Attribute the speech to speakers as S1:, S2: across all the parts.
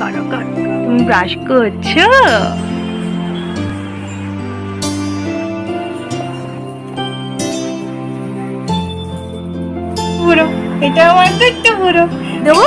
S1: করো করো তুমি ব্রাশ করছ? বুড়ো এটা আমার তো একটু বুড়ো। দেবো?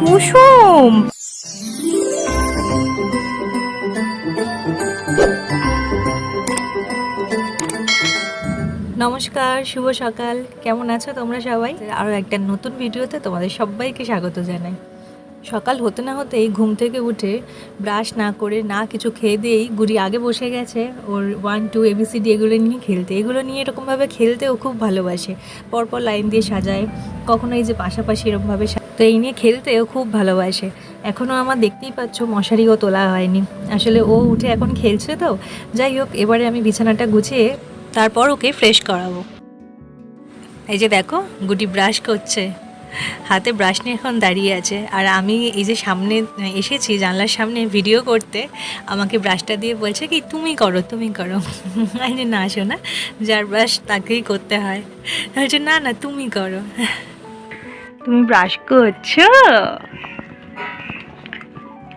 S1: কুসুম।
S2: নমস্কার শুভ সকাল। কেমন আছো তোমরা সবাই? আরও একটা নতুন ভিডিওতে তোমাদের সবাইকে স্বাগত জানাই। সকাল হতে না হতেই ঘুম থেকে উঠে ব্রাশ না করে না কিছু খেয়ে দিয়েই গুড়ি আগে বসে গেছে। ওর ওয়ান টু এবিসিডি এগুলো নিয়ে খেলতে। এগুলো নিয়ে এরকমভাবে খেলতে ও খুব ভালোবাসে। পরপর লাইন দিয়ে সাজায়। কখনো এই যে পাশাপাশি এরকমভাবে তো এই নিয়ে খেলতে ও খুব ভালোবাসে। এখনও আমার দেখতেই পাচ্ছ মশারিও তোলা হয়নি। আসলে ও উঠে এখন খেলছে তো। যাই হোক, এবারে আমি বিছানাটা গুছিয়ে তারপর ওকে ফ্রেশ করাবো। এই যে দেখো, গুটি ব্রাশ করছে। হাতে ব্রাশ নিয়ে এখন দাঁড়িয়ে আছে। আর আমি এই যে সামনে এসেছি জানলার সামনে ভিডিও করতে আমাকে ব্রাশটা দিয়ে বলছে কি তুমি করো তুমি করো। আমি যে না আসো না যার ব্রাশ তাকেই করতে হয়। বলছি, না না তুমি করো।
S1: তুমি ব্রাশ করছ?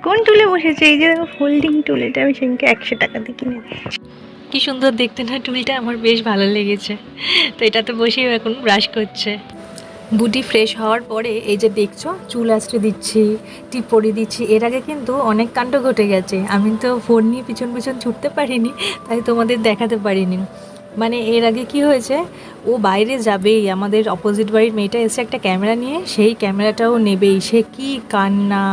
S1: কোন টুলে বসেছে? এই যে দেখো ফোল্ডিং টুল এটা আমি সেদিনকে একশো টাকা দিয়ে কিনে।
S2: কি সুন্দর দেখতে না টুলটা আমার বেশ ভালো লেগেছে। তো এটাতে বসেই এখন ব্রাশ করছে। বুটি ফ্রেশ হওয়ার পরে এই যে দেখছ, চুল আঁচড়ে দিচ্ছি টিপ পরিয়ে দিচ্ছি, এর আগে কিন্তু অনেক কাণ্ড ঘটে গেছে। আমি তো ফোন নিয়ে পিছন পিছন ছুটতে পারিনি, তাই তোমাদের দেখাতে পারিনি। মানে এর আগে কি হয়েছে? ও বাইরে যাবেই। আমাদের অপোজিট বাড়ির মেয়েটা এসে একটা ক্যামেরা নিয়ে, সেই ক্যামেরাটাও নেবেই। সে কি কান্না।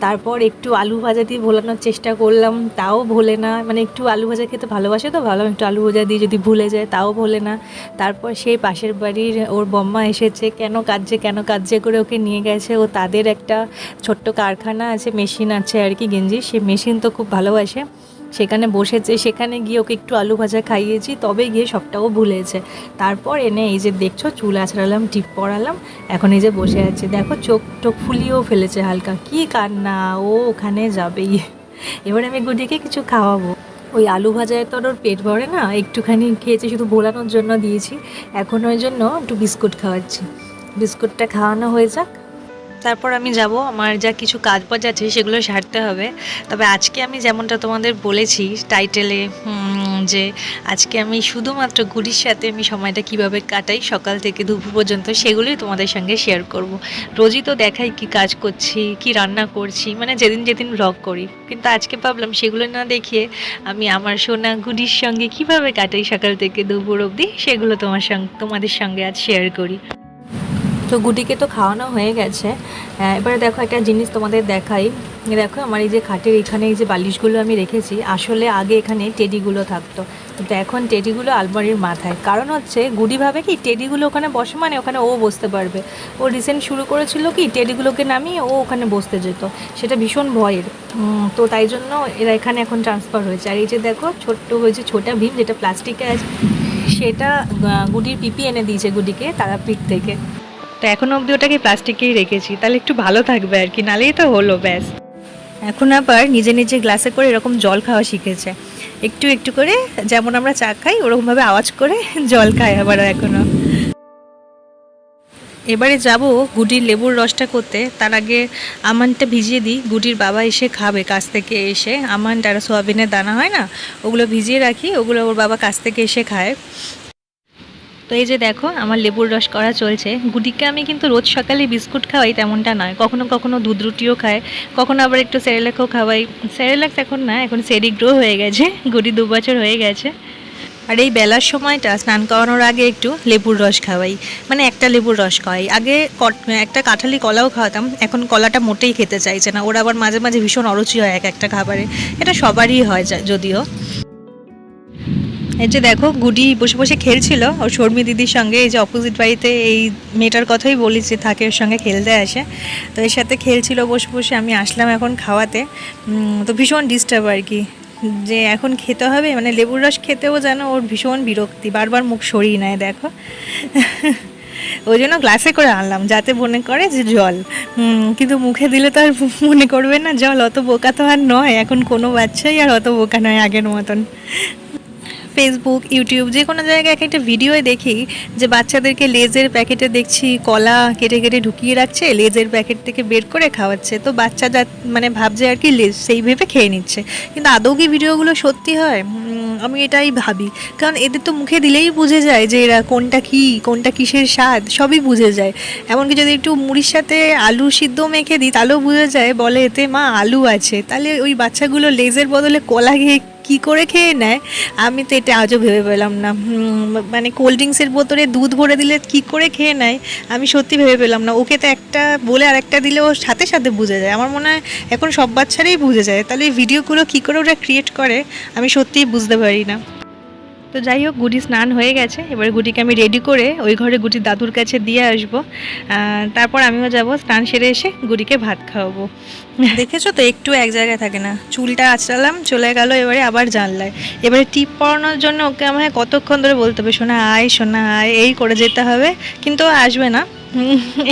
S2: তারপর একটু আলু ভাজা দিয়ে ভোলানোর চেষ্টা করলাম, তাও ভোলে না। মানে একটু আলু ভাজা খেতে ভালোবাসে তো ভালো একটু আলু ভাজা দিয়ে যদি ভুলে যায়, তাও ভোলে না। তারপর সেই পাশের বাড়ির ওর বম্মা এসেছে, কেন কাজে কেন কাজে করে ওকে নিয়ে গেছে। ও তাদের একটা ছোট্ট কারখানা আছে, মেশিন আছে আর কি গেঞ্জি। সে মেশিন তো খুব ভালোবাসে। সেখানে বসেছে, সেখানে গিয়ে ওকে একটু আলু ভাজা খাইয়েছি তবে গিয়ে সবটাও ভুলেছে। তারপর এনে এই যে দেখছ, চুল আছড়ালাম, টিপ পরালাম, এখন এই যে বসে আছে। দেখো চোখ টোক ফুলিয়েও ফেলেছে হালকা। কি কান্না, ও ওখানে যাবেই। এবার আমি গুডিকে কিছু খাওয়াবো। ওই আলু ভাজায় তো ওর পেট ভরে না, একটুখানি খেয়েছে, শুধু ভোলানোর জন্য দিয়েছি। এখন ওই জন্য একটু বিস্কুট খাওয়াচ্ছি। বিস্কুটটা খাওয়ানো হয়ে যাক। তারপর আমি যাব। আমার যা কিছু কাজ বাজ আছে সেগুলো সারতে হবে। তবে আজকে আমি যেমনটা তোমাদের বলেছি টাইটেলে যে আজকে আমি শুধুমাত্র গুড়ির সাথে আমি সময়টা কীভাবে কাটাই, সকাল থেকে দুপুর পর্যন্ত সেগুলোই তোমাদের সঙ্গে শেয়ার করব। রোজই তো দেখাই কি কাজ করছি, কি রান্না করছি মানে যেদিন যেদিন ব্লগ করি। কিন্তু আজকে ভাবলাম সেগুলো না দেখিয়ে আমি আমার সোনা গুড়ির সঙ্গে কীভাবে কাটাই সকাল থেকে দুপুর অবধি, সেগুলো তোমার সঙ্গে তোমাদের সঙ্গে আজ শেয়ার করি। তো গুটিকে তো খাওয়ানো হয়ে গেছে। আহ, এবারে দেখো একটা জিনিস তোমাদের দেখাই। দেখো আমার এই যে খাটের এখানে এই যে বালিশগুলো আমি রেখেছি আসলে আগে এখানে টেডিগুলো থাকতো। কিন্তু এখন টেডিগুলো আলমারির মাথায়। কারণ হচ্ছে গুডি ভাবে কি টেডিগুলো ওখানে বসে মানে ওখানে ও বসতে পারবে। ও রিসেন্ট শুরু করেছিল কি টেডিগুলোকে নামিয়ে ও ওখানে বসতে যেত। সেটা ভীষণ ভয়ের। তো তাই জন্য এরা এখানে এখন ট্রান্সফার হয়েছে। আর এই যে দেখো ছোট্ট হয়েছে ছোটা ভীম যেটা প্লাস্টিকে আছে সেটা গুডির পিপি এনে দিয়েছে গুডিকে তারাপীঠ থেকে। তো এখনও অবধি ওটাকে প্লাস্টিকেই রেখেছি, তাহলে একটু ভালো থাকবে আর কি, নালেই তো হলো, ব্যাস। এখন আবার নিজে নিজে গ্লাসে করে এরকম জল খাওয়া শিখেছে। একটু একটু করে যেমন আমরা চা খাই, ওরকমভাবে আওয়াজ করে জল খাই আবার এখনও এবারে যাব গুটির লেবুর রসটা করতে, তার আগে আমানটা ভিজিয়ে দিই, গুটির বাবা এসে খাবে কাছ থেকে এসে আমান্ট আর সোয়াবিনের দানা হয় না, ওগুলো ভিজিয়ে রাখি, ওগুলো ওর বাবা কাছ থেকে এসে খায়। তো এই যে দেখো, আমার লেবুর রস করা চলছে। গুটিকে আমি কিন্তু রোজ সকালে বিস্কুট খাওয়াই তেমনটা নয়। কখনো কখনো দুধ রুটিও খায় কখনো আবার একটু সেরেলাকও খাওয়াই। সেরেলাক্স এখন না, এখন সেরিগ্রো হয়ে গেছে, গুটি দু বছর হয়ে গেছে। আর এই বেলার সময়টা স্নান করানোর আগে একটু লেবুর রস খাওয়াই। মানে একটা লেবুর রস খাওয়াই। আগে কট- একটা কাঁঠালি কলাও খাওয়াতাম, এখন কলাটা মোটেই খেতে চাইছে না। ওরা আবার মাঝে মাঝে ভীষণ অরুচি হয় এক একটা খাবারে। এটা সবারই হয় যদিও। এই যে দেখো, গুডি বসে বসে খেলছিল ওর শর্মি দিদির সঙ্গে এই যে অপোজিট বাড়িতে এই মেয়েটার কথাই বলি যে থাকে ওর সঙ্গে খেলতে আসে। তো এর সাথে খেলছিল বসে বসে, আমি আসলাম এখন খাওয়াতে। তো ভীষণ ডিস্টার্ব আর কি। যে এখন খেতে হবে মানে লেবুর রস খেতেও যেন ওর ভীষণ বিরক্তি, বারবার মুখ সরিয়ে নেয় দেখো। ওই জন্য গ্লাসে করে আনলাম, যাতে মনে করে যে জল। কিন্তু মুখে দিলে তো আর মনে করবে না, জল অত বোকা তো আর নয়, এখন কোনো বাচ্চাই আর অত বোকা নয় আগের মতন। ফেসবুক ইউটিউব যে কোনো জায়গায় এক একটা ভিডিওয়ে দেখি যে বাচ্চাদেরকে লেজের প্যাকেটে দেখছি, কলা কেটে কেটে ঢুকিয়ে রাখছে লেজের প্যাকেট থেকে বের করে খাওয়াচ্ছে। তো বাচ্চা যা মানে ভাবছে আর কি লেজ সেই ভেবে খেয়ে নিচ্ছে। কিন্তু আদৌ কি ভিডিওগুলো সত্যি হয়? আমি এটাই ভাবি। কারণ এদের তো মুখে দিলেই বুঝে যায় যে এরা কোনটা কি, কোনটা কিসের স্বাদ, সবই বুঝে যায়। এমনকি যদি একটু মুড়ির সাথে আলু সিদ্ধ মেখে দিই, তাহলেও বুঝে যায়, বলে এতে মা আলু আছে। তাহলে ওই বাচ্চাগুলো লেজের বদলে কলা খেয়ে কী করে খেয়ে নেয়? আমি তো এটা আজও ভেবে পেলাম না। মানে কোল্ড ড্রিঙ্কসের বোতলে দুধ ভরে দিলে কি করে খেয়ে নেয়? আমি সত্যি ভেবে পেলাম না। ওকে তো একটা বলে আর একটা দিলে ও সাথে সাথে বুঝে যায়। আমার মনে হয় এখন সব বাচ্চারাই বুঝে যায়। তাহলে ভিডিওগুলো কী করে ওরা ক্রিয়েট করে? আমি সত্যিই বুঝতে পারি না। তো যাই হোক, গুটি স্নান হয়ে গেছে। এবার গুটিকে আমি রেডি করে ওই ঘরে গুটির দাদুর কাছে দিয়ে আসব। তারপর আমিও যাব স্নান সেরে এসে গুটিকে ভাত খাওয়াবো। দেখেছ তো, একটু এক জায়গায় থাকে না। চুলটা আঁচড়ালাম, চলে গেল, এবারে আবার জানলায়। এবারে টিপ পরানোর জন্য ওকে আমায় কতক্ষণ ধরে বলতে হবে শোনা আয় শোনা আয়, এই করে যেতে হবে। কিন্তু আসবে না।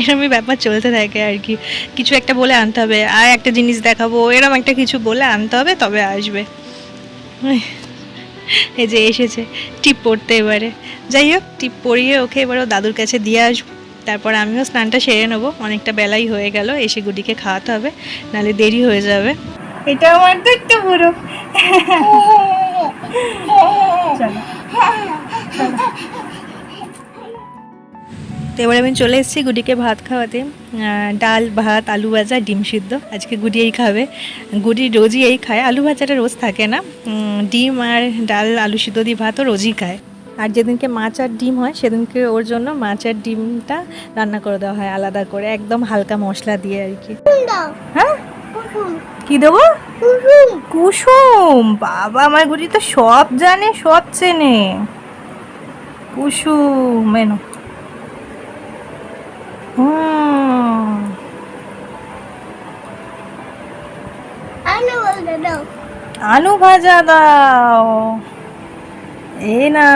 S2: এরমই ব্যাপার চলতে থাকে আর কি। কিছু একটা বলে আনতে হবে আর একটা জিনিস দেখাবো। এরম একটা কিছু বলে আনতে হবে, তবে আসবে। এই যে এসেছে টিপ পড়তে এবারে। যাই হোক টিপ পরিয়ে ওকে এবারও দাদুর কাছে দিয়ে আসব। তারপর আমিও স্নানটা সেরে নেব। অনেকটা বেলাই হয়ে গেল এসে গুডিকে খাওয়াতে হবে নাহলে দেরি হয়ে যাবে। এটা আমার তো একটু বড় চলো। এবারে আমি চলে এসেছি গুডিকে ভাত খাওয়াতে। ডাল ভাত আলু ভাজা ডিম সিদ্ধ। আজকে গুডি এই খাবে। গুডি রোজই এই খায়। আলু ভাজাটা রোজ থাকে না। ডিম আর ডাল আলু সিদ্ধ দিয়ে ভাতও রোজই খায়। আর যেদিনকে মাছ আর ডিম হয় সেদিনকে ওর জন্য মাছ আর ডিমটা রান্না করে দেওয়া হয় আলাদা করে। একদম হালকা মশলা দিয়ে আর কি। হ্যাঁ? কি দেবো? কুসুম। বাবা আমার গুটি তো সব জানে সব চেনে। কুসুম মেনো আলু ভাজা দাও এ না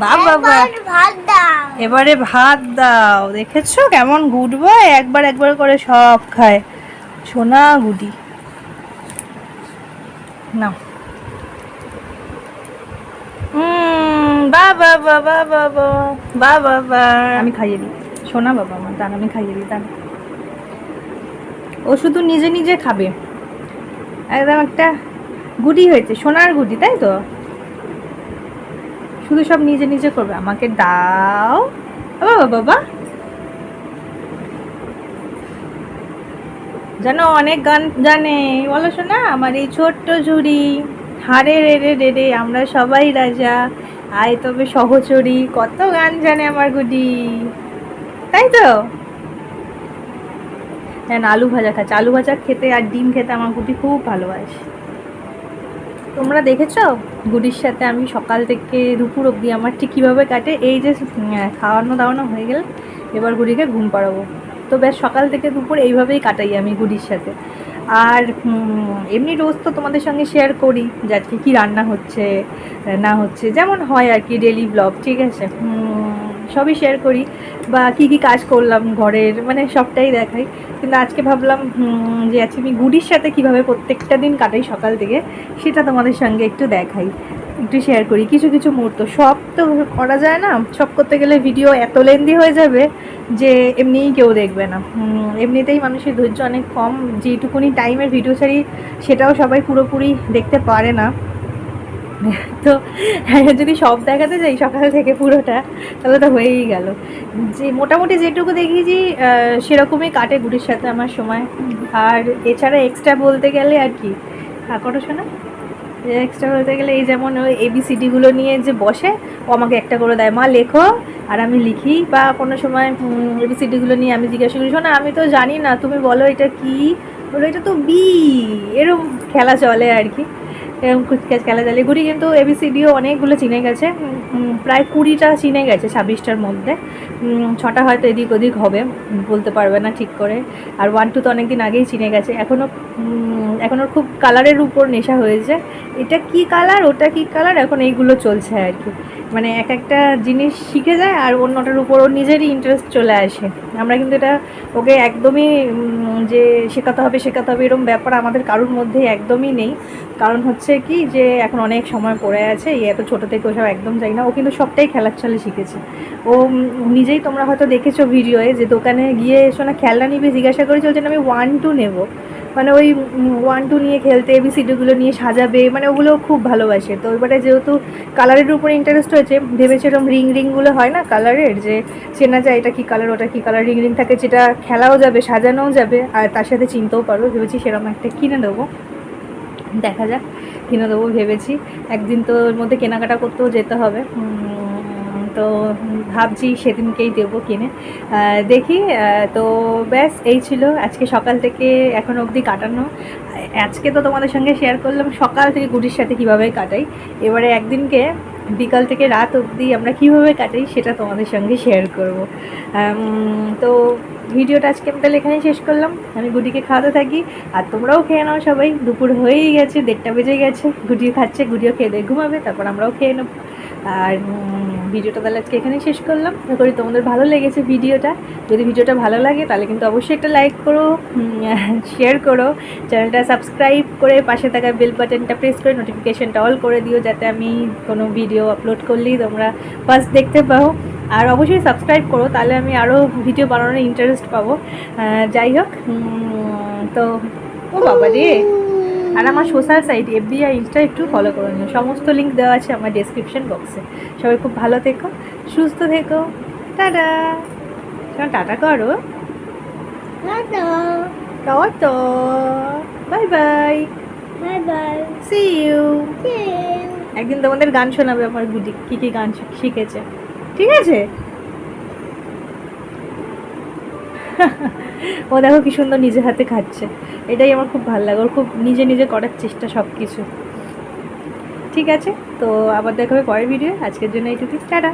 S2: বাবা এবারে ভাত দাও দেখেছ কেমন গুড বয় একবার একবার করে সব খায় সোনা গুডি না বাবা বাবা বাবা বাবা বাবা আমি খাইয়ে দিই। সোনা বাবা, আমার দান, আমি খাইয়ে দিই, দান। ও শুধু নিজে নিজে খাবে। একদম একটা গুডি হয়েছে, সোনার গুডি তাই তো? শুধু সব নিজে নিজে করবে। আমাকে দাও। বাবা বাবা জানো অনেক গান জানে। বলো শোনা আমার এই ছোট্ট ঝুড়ি। হারে, রে রে রে রে, আমরা সবাই রাজা। আয় তবে সহচরী, কত গান জানে আমার গুডি। তাই তো? হ্যাঁ আলু ভাজা খাচ্ছে আলু ভাজা খেতে আর ডিম খেতে আমার গুটি খুব ভালোবাসে। তোমরা দেখেছ? গুডির সাথে আমি সকাল থেকে দুপুর অবধি আমার ঠিক কীভাবে কাটে? এই যে খাওয়ানো দাওয়ানো হয়ে গেলে, এবার গুডিকে ঘুম পাড়াবো। তো ব্যাস, সকাল থেকে দুপুর এইভাবেই কাটাই আমি গুডির সাথে। আর এমনি রোজ তো তোমাদের সঙ্গে শেয়ার করি যে আজকে কী রান্না হচ্ছে, না হচ্ছে। যেমন হয় আর কি ডেলি ব্লগ ঠিক আছে? সবই শেয়ার করি। বা কি কি কাজ করলাম ঘরের মানে সবটাই দেখাই। কিন্তু আজকে ভাবলাম যে আজকে আমি গুডির সাথে কীভাবে প্রত্যেকটা দিন কাটাই সকাল থেকে, সেটা তোমাদের সঙ্গে একটু দেখাই। একটু শেয়ার করি। কিছু কিছু মুহূর্ত। সব তো করা যায় না। সব করতে গেলে ভিডিও এত লেন্দি হয়ে যাবে যে এমনিই কেউ দেখবে না। এমনিতেই মানুষের ধৈর্য অনেক কম। যেটুকুনি টাইমের ভিডিও ছাড়ি, সেটাও সবাই পুরোপুরি দেখতে পারে না। তো যদি সব দেখাতে যাই সকাল থেকে পুরোটা, তাহলে তো হয়েই গেল। যে মোটামুটি যেটুকু দেখিয়েছি সেরকমই কাটে গুটির সাথে আমার সময়। আর এছাড়া এক্সট্রা বলতে গেলে আর কি। শোনা? এক্সট্রা বলতে গেলে এই যেমন ওই এবিসিডিগুলো নিয়ে যে বসে, ও আমাকে একটা করে দেয়। মা, লেখো, আর আমি লিখি। বা কোনো সময় এবিসিডিগুলো নিয়ে আমি জিজ্ঞাসা করি, শোনা, আমি তো জানি না, তুমি বলো এটা কি? বলো, এটা তো বি এরম খেলা চলে আর কি। এরকম কুচকাচ খেলা চলে গুড়ি কিন্তু এবিসিডিও অনেকগুলো চিনে গেছে। প্রায় কুড়িটা চিনে গেছে ছাব্বিশটার মধ্যে। ছটা হয়তো এদিক ওদিক হবে, বলতে পারবে না ঠিক করে। আর ওয়ান টু তো অনেকদিন আগেই চিনে গেছে। এখনও এখন ওর খুব কালারের উপর নেশা হয়েছে। এটা কি কালার ওটা কি কালার এখন এইগুলো চলছে আর কি। মানে এক একটা জিনিস শিখে যায় আর অন্যটার উপর ওর নিজেরই ইন্টারেস্ট চলে আসে। আমরা কিন্তু এটা ওকে একদমই যে শেখাতে হবে শেখাতে হবে এরকম ব্যাপার আমাদের কারোর মধ্যে একদমই নেই। কারণ হচ্ছে কি যে এখন অনেক সময় পড়ে আছে, এই এত ছোটো থেকে ওসব একদম যাই না। ও কিন্তু সবটাই খেলার ছলে শিখেছে। ও নিজেই তোমরা হয়তো দেখেছ ভিডিওয়ে যে দোকানে গিয়ে এসো না, খেলনা নিবে জিজ্ঞাসা করেছে ওই জন্য আমি ওয়ান টু নেব। মানে ওই ওয়ান টু নিয়ে খেলতে এবিসিডিগুলো নিয়ে সাজাবে মানে ওগুলো খুব ভালোবাসে। তো এবারে যেহেতু কালারের উপরে ইন্টারেস্ট হয়েছে ভেবেছে এরকম রিং রিংগুলো হয় না কালারের যে চেনা যায় এটা কী কালার ওটা কী কালার রিং রিং থাকে, যেটা খেলাও যাবে, সাজানোও যাবে, আর তার সাথে চিনতেও পারো, ভেবেছি সেরকম একটা কিনে দেবো। দেখা যাক, কিনে দেবো, ভেবেছি। একদিন তো ওর মধ্যে কেনাকাটা করতেও যেতে হবে। তো ভাবছি সেদিনকেই দেবো কিনে। দেখি তো ব্যাস, এই ছিল আজকে সকাল থেকে এখন অবধি কাটানো। আজকে তো তোমাদের সঙ্গে শেয়ার করলাম সকাল থেকে গুটির সাথে কীভাবে কাটাই। এবারে একদিনকে বিকাল থেকে রাত অবধি আমরা কীভাবে কাটাই সেটা তোমাদের সঙ্গে শেয়ার করব। তো ভিডিওটা আজকে আমি তাহলে এখানেই শেষ করলাম। আমি গুটিকে খাওয়াতে থাকি, আর তোমরাও খেয়ে নাও সবাই। দুপুর হয়েই গেছে, দেড়টা বেজে গেছে। গুটিও খাচ্ছে, গুটিও খেয়ে দিয়ে ঘুমাবে, তারপর আমরাও খেয়ে নেব। আর ভিডিওটা তাহলে আজকে এখানেই শেষ করলাম। আশা করি তোমাদের ভালো লেগেছে ভিডিওটা। যদি ভিডিওটা ভালো লাগে, তাহলে কিন্তু অবশ্যই একটা লাইক করো শেয়ার করো। চ্যানেলটা সাবস্ক্রাইব করে পাশে থাকা বেল বাটনটা প্রেস করে নোটিফিকেশনটা অল করে দিও, যাতে আমি কোনো ভিডিও আপলোড করলেই তোমরা ফার্স্ট দেখতে পাও। আর অবশ্যই সাবস্ক্রাইব করো, তাহলে আমি আরও ভিডিও বানানোর ইন্টারেস্ট পাবো। যাই হোক তো, ও বাবা রে! আর আমার সোশ্যাল সাইট এফবি আর ইনস্টা একটু ফলো করে নিও। সমস্ত লিঙ্ক দেওয়া আছে আমার ডেসক্রিপশন বক্সে সবাই খুব ভালো থেকো, সুস্থ থেকো। টাটা! চলো টাটা করো। তো bye bye.
S3: Bye bye.
S2: See you একদিন তোমাদের গান শোনাবে আমার গুডি, কী কী গান শিখেছে। ঠিক আছে? ও দেখো কি সুন্দর নিজে হাতে খাচ্ছে। এটাই আমার খুব ভালো লাগে। ওর খুব নিজে নিজে করার চেষ্টা সব কিছু ঠিক আছে? তো আবার দেখা হবে পরের ভিডিও আজকের জন্য এইটুকু টাটা!